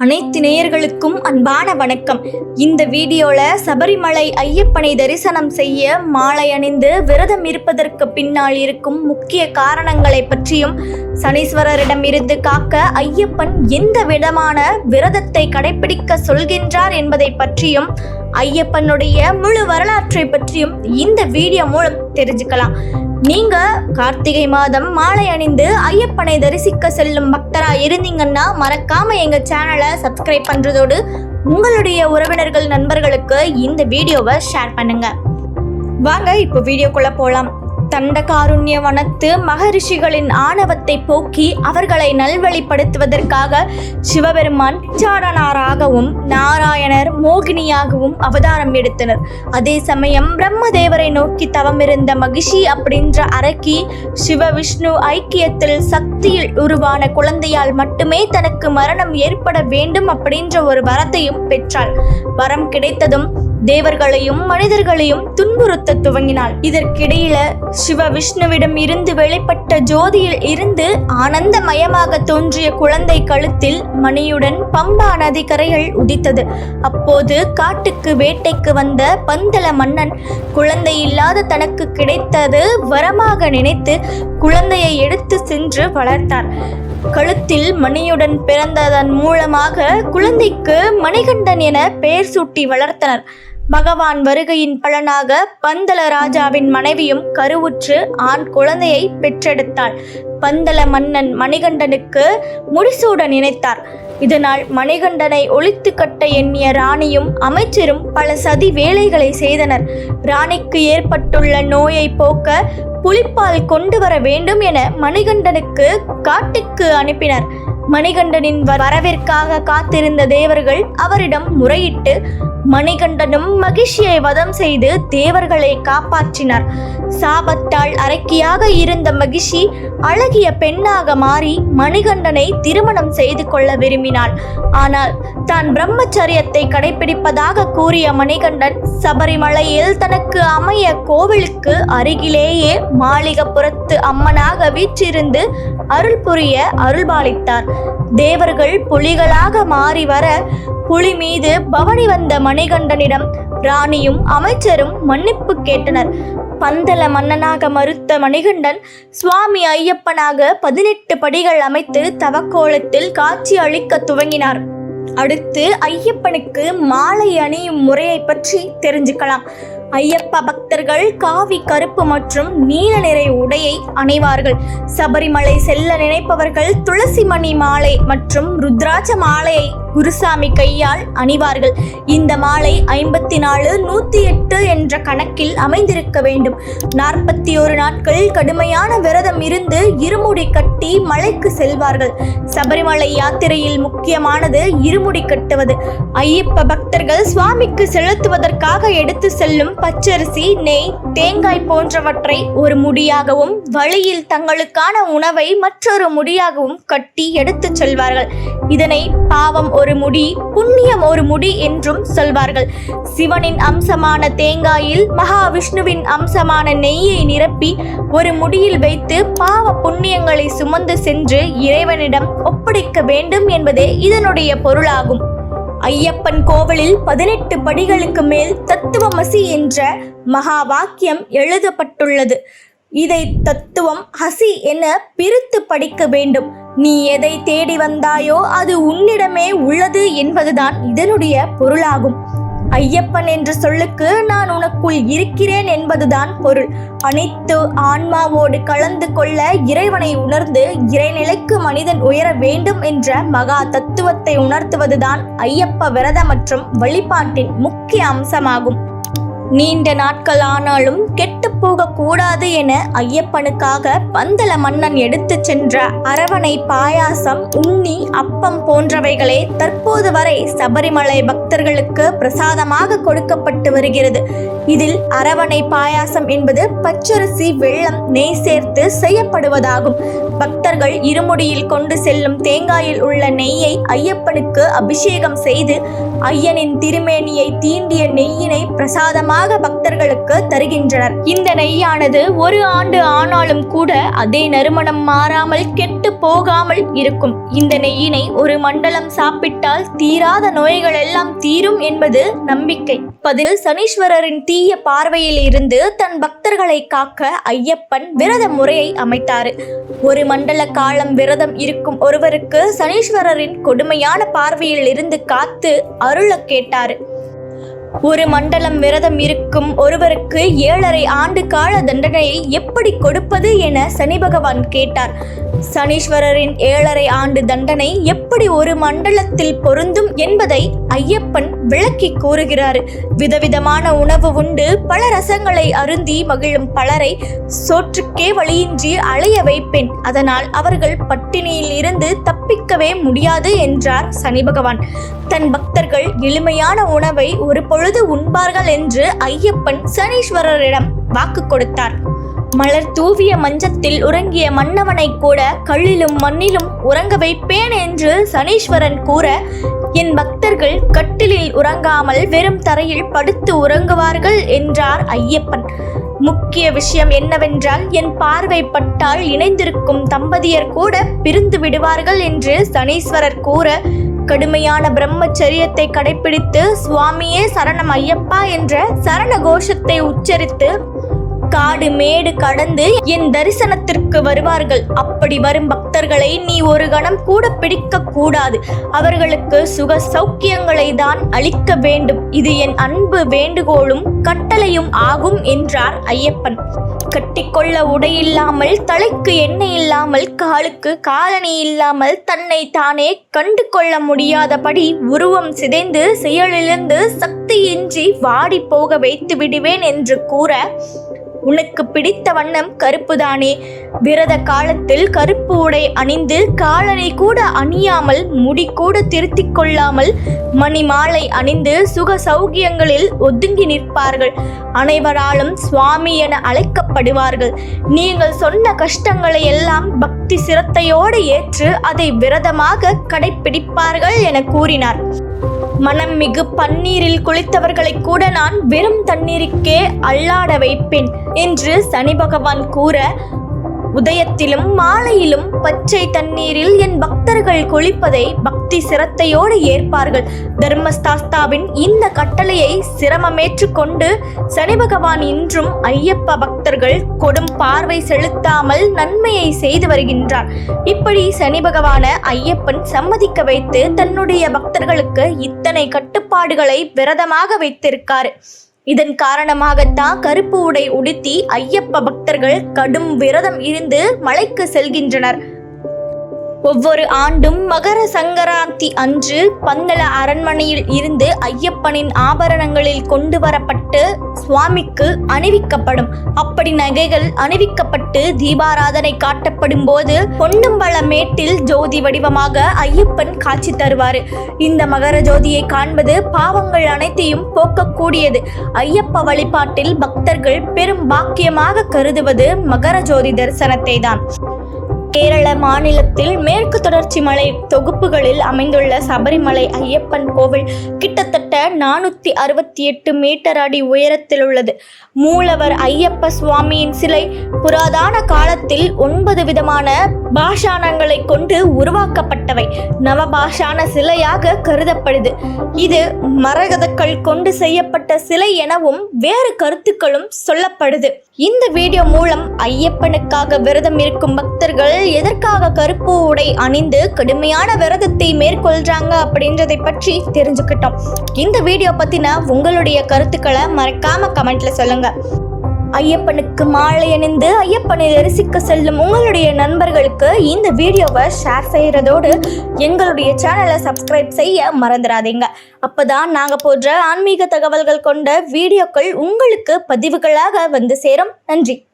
அனைத்து நேயர்களுக்கும் அன்பான வணக்கம். இந்த வீடியோல சபரிமலை ஐயப்பனை தரிசனம் செய்ய மாலை அணிந்து விரதம் இருப்பதற்கு பின்னால் இருக்கும் முக்கிய காரணங்களை பற்றியும் சனீஸ்வரரிடம் இருந்து காக்க ஐயப்பன் எந்த விதமான விரதத்தை கடைபிடிக்க சொல்கின்றார் என்பதை பற்றியும் ஐயப்பனுடைய முழு வரலாற்றை பற்றியும் இந்த வீடியோ மூலம் தெரிஞ்சுக்கலாம். நீங்க கார்த்திகை மாதம் மாலை அணிந்து ஐயப்பனை தரிசிக்க செல்லும் பக்தரா இருந்தீங்கன்னா மறக்காம எங்க சேனலை சப்ஸ்கிரைப் பண்றதோடு உங்களுடைய உறவினர்கள் நண்பர்களுக்கு இந்த வீடியோவை ஷேர் பண்ணுங்க. வாங்க இப்போ வீடியோக்குள்ள போலாம். தண்டகாருண்ய வனத்து மகரிஷிகளின் ஆணவத்தை போக்கி அவர்களை நல்வழிப்படுத்துவதற்காக சிவபெருமான் பிச்சாடனாராகவும் நாராயணர் மோகினியாகவும் அவதாரம் எடுத்தனர். அதே சமயம் பிரம்மதேவரை நோக்கி தவமிருந்த மகிஷி அப்படின்ற அரக்கி சிவ விஷ்ணு ஐக்கியத்தில் சக்தியில் உருவான குழந்தையால் மட்டுமே தனக்கு மரணம் ஏற்பட வேண்டும் அப்படின்ற ஒரு வரத்தையும் பெற்றாள். வரம் கிடைத்ததும் தேவர்களையும் மனிதர்களையும் துன்புறுத்த துவங்கினாள். இதற்கிடையில சிவ விஷ்ணுவிடம் இருந்து வெளிப்பட்ட ஜோதியில் இருந்து ஆனந்தமயமாக தோன்றிய குழந்தை கழுத்தில் மணியுடன் பம்பா நதிக்கரைகள் உதித்தது. அப்போது காட்டுக்கு வேட்டைக்கு வந்த பந்தல மன்னன் குழந்தை இல்லாத தனக்கு கிடைத்தது வரமாக நினைத்து குழந்தையை எடுத்து சென்று வளர்த்தார். கழுத்தில் மணியுடன் பிறந்ததன் மூலமாக குழந்தைக்கு மணிகண்டன் என பெயர் சூட்டி வளர்த்தனர். பகவான் வருகையின் பலனாக பந்தல ராஜாவின் மனைவியும் கருவுற்று ஆண் குழந்தையை பெற்றெடுத்தாள். பந்தல மன்னன் மணிகண்டனுக்கு முடிசூட நினைத்தார். இதனால் மணிகண்டனை ஒழித்து கட்ட எண்ணிய ராணியும் அமைச்சரும் பல சதி வேலைகளை செய்தனர். ராணிக்கு ஏற்பட்டுள்ள நோயை போக்க புலிப்பால் கொண்டு வர வேண்டும் என மணிகண்டனுக்கு காட்டுக்கு அனுப்பினர். மணிகண்டனின் வரவிற்காக காத்திருந்த தேவர்கள் அவரிடம் முறையிட்டு மணிகண்டனும் மகிழ்ச்சியை வதம் செய்து தேவர்களை காப்பாற்றினார். சாபத்தால் அரக்கியாக இருந்த மகிஷி அழகிய பெண்ணாக மாறி மணிகண்டனை திருமணம் செய்து கொள்ள விரும்பினாள். ஆனால் தான் பிரம்மச்சரியத்தை கடைபிடிப்பதாக கூறிய மணிகண்டன் சபரிமலையில் தனக்கு அமைய கோவிலுக்கு அருகிலேயே மாளிகப்புறத்து அம்மனாக வீற்றிருந்து அருள் புரிய அருள்பாலித்தார். தேவர்கள் புலிகளாக மாறி வர புலி மீது பவனி வந்த மணிகண்டனிடம் ராணியும் அமைச்சரும் மன்னிப்பு கேட்டனர். பந்தல மன்னனாக மறுத்த மணிகண்டன் சுவாமி ஐயப்பனாக பதினெட்டு படிகள் அமைத்து தவக்கோலத்தில் காட்சி அளிக்க துவங்கினார். அடுத்து ஐயப்பனுக்கு மாலை அணியும் முறையை பற்றி தெரிஞ்சுக்கலாம். ஐயப்ப பக்தர்கள் காவி கருப்பு மற்றும் நீல நிறை உடையை அணிவார்கள். சபரிமலை செல்ல நினைப்பவர்கள் துளசி மணி மாலை மற்றும் ருத்ராட்ச மாலையை குருசாமி கையால் அணிவார்கள். இந்த மாலை ஐம்பத்தி நாலு நூத்தி எட்டு என்ற கணக்கில் அமைந்திருக்க வேண்டும். நாற்பத்தி ஒரு நாட்கள் கடுமையான விரதம் இருந்து இருமுடி கட்டி மலைக்கு செல்வார்கள். சபரிமலை யாத்திரையில் முக்கியமானது இருமுடி கட்டுவது. ஐயப்ப பக்தர்கள் சுவாமிக்கு செலுத்துவதற்காக எடுத்து செல்லும் பச்சரிசி நெய் தேங்காய் போன்றவற்றை ஒரு முடியாகவும் வழியில் தங்களுக்கான உணவை மற்றொரு முடியாகவும் கட்டி எடுத்துச் செல்வார்கள். இதனை பாவம் ஒரு ஒரு முடி புண்ணியம் ஒரு முடி என்றும் சொல்வார்கள். சிவனின் அம்சமான தேங்காயில் மகாவிஷ்ணுவின் அம்சமான நெய்யை நிரப்பி ஒரு முடியில் வைத்து பாவ புண்ணியங்களை சுமந்து சென்று இறைவனிடம் ஒப்படைக்க வேண்டும் என்பதே இதனுடைய பொருளாகும். ஐயப்பன் கோவிலில் பதினெட்டு படிகளுக்கு மேல் தத்துவமசி என்ற மகா வாக்கியம் எழுதப்பட்டுள்ளது. இதை தத்துவம் ஹசி என பிரித்து படிக்க வேண்டும். நீ எதை தேடி வந்தாயோ அது உன்னிடமே உள்ளது என்பதுதான் இதனுடைய பொருளாகும். ஐயப்பன் என்ற சொல்லுக்கு நான் உனக்குள் இருக்கிறேன் என்பதுதான் பொருள். அனைத்து ஆன்மாவோடு கலந்து கொள்ள இறைவனை உணர்ந்து இறைநிலைக்கு மனிதன் உயர வேண்டும் என்ற மகா தத்துவத்தை உணர்த்துவதுதான் ஐயப்ப விரத மற்றும் வழிபாட்டின் முக்கிய அம்சமாகும். நீண்ட நாட்கள் ஆனாலும் கெட்டு போக கூடாது என ஐயப்பனுக்காக பந்தல மன்னன் எடுத்துச் சென்ற அரவணை பாயாசம் உண்ணி அப்பம் போன்றவைகளே தற்போது வரை சபரிமலை பக்தர்களுக்கு பிரசாதமாக கொடுக்கப்பட்டு வருகிறது. இதில் அரவணை பாயாசம் என்பது பச்சரிசி வெள்ளம் நெய் சேர்த்து செய்யப்படுவதாகும். பக்தர்கள் இருமுடியில் கொண்டு செல்லும் தேங்காயில் உள்ள நெய்யை ஐயப்பனுக்கு அபிஷேகம் செய்து ஐயனின் திருமேனியை தீண்டிய நெய்யினை பிரசாதமாக தானமாக பக்தர்களுக்கு தருகின்றனர். இந்த நெய்யானது ஒரு ஆண்டு ஆனாலும் கூட அதே நறுமணம் மாறாமல் கெட்டு போகாமல் இருக்கும். இந்த நெய்யினை ஒரு மண்டலம் சாப்பிட்டால் தீராத நோய்கள் எல்லாம் தீரும் என்பது நம்பிக்கை. பதில் சனீஸ்வரரின் தீய பார்வையில் இருந்து தன் பக்தர்களை காக்க ஐயப்பன் விரத முறையை அமைத்தார். ஒரு மண்டல காலம் விரதம் இருக்கும் ஒருவருக்கு சனீஸ்வரரின் கொடுமையான பார்வையில் இருந்து காத்து அருள கேட்டார். ஒரு மண்டலம் விரதம் இருக்கும் ஒருவருக்கு ஏழரை ஆண்டு கால தண்டனையை எப்படி கொடுப்பது என சனி பகவான் கேட்டார். சனீஸ்வரரின் ஏழரை ஆண்டு தண்டனை எப்படி ஒரு மண்டலத்தில் பொருந்தும் என்பதை ஐயப்பன் விளக்கி கூறுகிறார். விதவிதமான உணவு உண்டு பல ரசங்களை அருந்தி மகிழும் பலரை சோற்றுக்கே வழியின்றி அலைய வைப்பேன். அதனால் அவர்கள் பட்டு இருந்து தப்பிக்கவே முடியாது என்றார் சனி பகவான். தன் பக்தர்கள் எளிமையான உணவை ஒரு பொழுது உண்பார்கள் என்று ஐயப்பன் சனீஸ்வரரிடம் வாக்கு கொடுத்தார். மலர் தூவிய மஞ்சத்தில் உறங்கிய மன்னவனை கூட கல்லிலும் மண்ணிலும் உறங்க வைப்பேன் என்று சனீஸ்வரன் கூற என் பக்தர்கள் கட்டிலில் உறங்காமல் வெறும் தரையில் படுத்து உறங்குவார்கள் என்றார் ஐயப்பன். முக்கிய விஷயம் என்னவென்றால் என் பார்வை பட்டால் இணைந்திருக்கும் தம்பதியர் கூட பிரிந்து விடுவார்கள் என்று சனீஸ்வரர் கூற கடுமையான பிரம்மச்சரியத்தை கடைபிடித்து சுவாமியே சரணம் ஐயப்பா என்ற சரண கோஷத்தை உச்சரித்து காடு மேடு கடந்து என் தரிசனத்திற்கு வருவார்கள். அப்படி வரும் பக்தர்களை நீ ஒரு கணம் கூட பிடிக்க கூடாது. அவர்களுக்கு சுக சௌக்கியங்களை தான் அளிக்க வேண்டும். இது என் அன்பு வேண்டுகோளும் கட்டளையும் ஆகும் என்றார் ஐயப்பன். கட்டிக்கொள்ள உடையில்லாமல் தலைக்கு எண்ணெய் இல்லாமல் காலுக்கு காலணி இல்லாமல் தன்னை தானே கண்டு கொள்ள முடியாதபடி உருவம் சிதைந்து செயலிழந்து சக்தியின்றி வாடி போக வைத்து விடுவேன் என்று கூற உனக்கு பிடித்த வண்ணம் கருப்புதானே? விரத காலத்தில் கருப்பு உடை அணிந்து காலனை கூட அணியாமல் முடி கூட திருத்திக் கொள்ளாமல் மணி மாலை அணிந்து சுக சௌகியங்களில் ஒதுங்கி நிற்பார்கள். அனைவராலும் சுவாமி என அழைக்கப்படுவார்கள். நீங்கள் சொன்ன கஷ்டங்களை எல்லாம் பக்தி சிரத்தையோடு ஏற்று அதை விரதமாக கடைப்பிடிப்பார்கள் என கூறினார். மனம் மிகு பன்னீரில் குளித்தவர்களை கூட நான் வெறும் தண்ணீருக்கே அல்லாட வைப்பேன் என்று சனி பகவான் கூற உதயத்திலும் மாலையிலும் பச்சை தண்ணீரில் என் பக்தர்கள் குளிப்பதை பக்தி சிரத்தையோடு ஏற்பார்கள். தர்மஸ்தாஸ்தாவின் இந்த கட்டளையை சிரமமேற்று கொண்டு சனி பகவான் இன்றும் ஐயப்ப பக்தர்கள் கொடும் பார்வை செலுத்தாமல் நன்மையை செய்து வருகின்றார். இப்படி சனி பகவான ஐயப்பன் சம்மதிக்க வைத்து தன்னுடைய பக்தர்களுக்கு இத்தனை கட்டுப்பாடுகளை விரதமாக வைத்திருக்காரு. இதன் காரணமாகத்தான் கருப்பு உடை உடுத்தி ஐயப்ப பக்தர்கள் கடும் விரதம் இருந்து மலைக்கு செல்கின்றனர். ஒவ்வொரு ஆண்டும் மகர சங்கராந்தி அன்று பந்தள அரண்மனையில் இருந்து ஐயப்பனின் ஆபரணங்களில் கொண்டு வரப்பட்டு சுவாமிக்கு அணிவிக்கப்படும். அப்படி நகைகள் அணிவிக்கப்பட்டு தீபாராதனை காட்டப்படும் போது பொன்னும்பள மேட்டில் ஜோதி வடிவமாக ஐயப்பன் காட்சி தருவார். இந்த மகர ஜோதியை காண்பது பாவங்கள் அனைத்தையும் போக்கக்கூடியது. ஐயப்ப வழிபாட்டில் பக்தர்கள் பெரும் பாக்கியமாக கருதுவது மகர ஜோதி தரிசனத்தை தான் கேரள மாநிலத்தில் மேற்கு தொடர்ச்சி மலை தொகுப்புகளில் அமைந்துள்ள சபரிமலை ஐயப்பன் கோவில் கிட்டத்தட்ட நானூற்றி அறுபத்தி எட்டு மீட்டர் அடி உயரத்தில் உள்ளது. மூலவர் ஐயப்ப சுவாமியின் சிலை புராதான காலத்தில் ஒன்பது விதமான பாஷாணங்களை கொண்டு உருவாக்கப்பட்டவை. நவபாஷான சிலையாக கருதப்படுது. இது மரகதக்கள் கொண்டு செய்யப்பட்ட சிலை எனவும் வேறு கருத்துக்களும் சொல்லப்படுது. இந்த வீடியோ மூலம் ஐயப்பனுக்காக விரதம் இருக்கும் பக்தர்கள் எதற்காக கருப்பு உடை அணிந்து கடுமையான விரதத்தை மேற்கொள்றாங்க அப்படின்றதை பற்றி தெரிஞ்சுக்கிட்டோம். இந்த வீடியோ பத்தின உங்களுடைய கருத்துக்களை மறக்காம கமெண்ட்ல சொல்லுங்க. ஐயப்பனுக்கு மாலை அணிந்து ஐயப்பனை தரிசிக்க செல்லும் உங்களுடைய நண்பர்களுக்கு இந்த வீடியோவை ஷேர் செய்கிறதோடு எங்களுடைய சேனலை சப்ஸ்கிரைப் செய்ய மறந்துடாதீங்க. அப்பதான் நாங்கள் போன்ற ஆன்மீக தகவல்கள் கொண்ட வீடியோக்கள் உங்களுக்கு பதிவுகளாக வந்து சேரும். நன்றி.